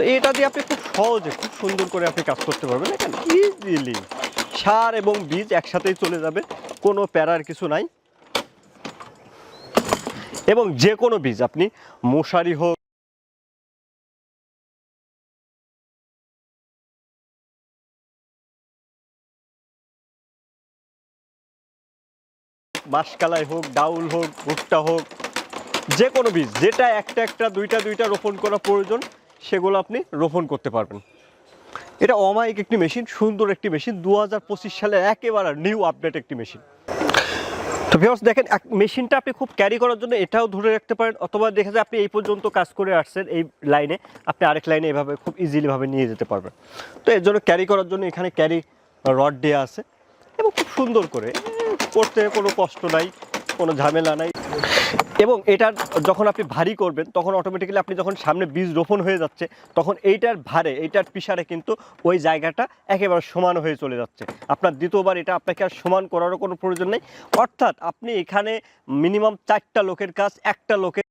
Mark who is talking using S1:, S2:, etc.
S1: তো এটা দিয়ে আপনি খুব সহজে, খুব সুন্দর করে আপনি কাজ করতে পারবেন। এখানে ইজিলি সার এবং বীজ একসাথেই চলে যাবে, কোনো প্যারার কিছু নাই। এবং যে কোনো বীজ, আপনি মশারি হোক, মাসকালাই হোক, ডাউল হোক, ভুট্টা হোক, যে কোনো বীজ, যেটা একটা একটা, দুইটা দুইটা রোপণ করা প্রয়োজন। সেগুলো আপনি রোপণ করতে পারবেন। এটা অমায়িক একটি মেশিন, সুন্দর একটি মেশিন দু হাজার পঁচিশ সালে একেবারে নিউ আপডেট একটি মেশিন। তো ভিউয়ার্স দেখেন, এক মেশিনটা আপনি খুব ক্যারি করার জন্য এটাও ধরে রাখতে পারেন, অথবা দেখা যায় আপনি এই পর্যন্ত কাজ করে আসছেন, এই লাইনে আপনি আরেক লাইনে এভাবে খুব ইজিলিভাবে নিয়ে যেতে পারবেন। তো এর জন্য ক্যারি করার জন্য এখানে ক্যারি রড দেওয়া আছে, এবং খুব সুন্দর করে করতে কোনো কষ্ট নাই, কোনো ঝামেলা নাই। এবং এটার যখন আপনি ভারী করবেন, তখন অটোমেটিক্যালি আপনি যখন সামনে বীজ রোপণ হয়ে যাচ্ছে, তখন এইটার ভারে, এইটার পিসারে কিন্তু ওই জায়গাটা একেবারে সমান হয়ে চলে যাচ্ছে। আপনার দ্বিতীয়বার এটা আপনাকে আর সমান করারও কোনো প্রয়োজন নেই। অর্থাৎ আপনি এখানে মিনিমাম চারটা লোকের কাজ, একটা লোকের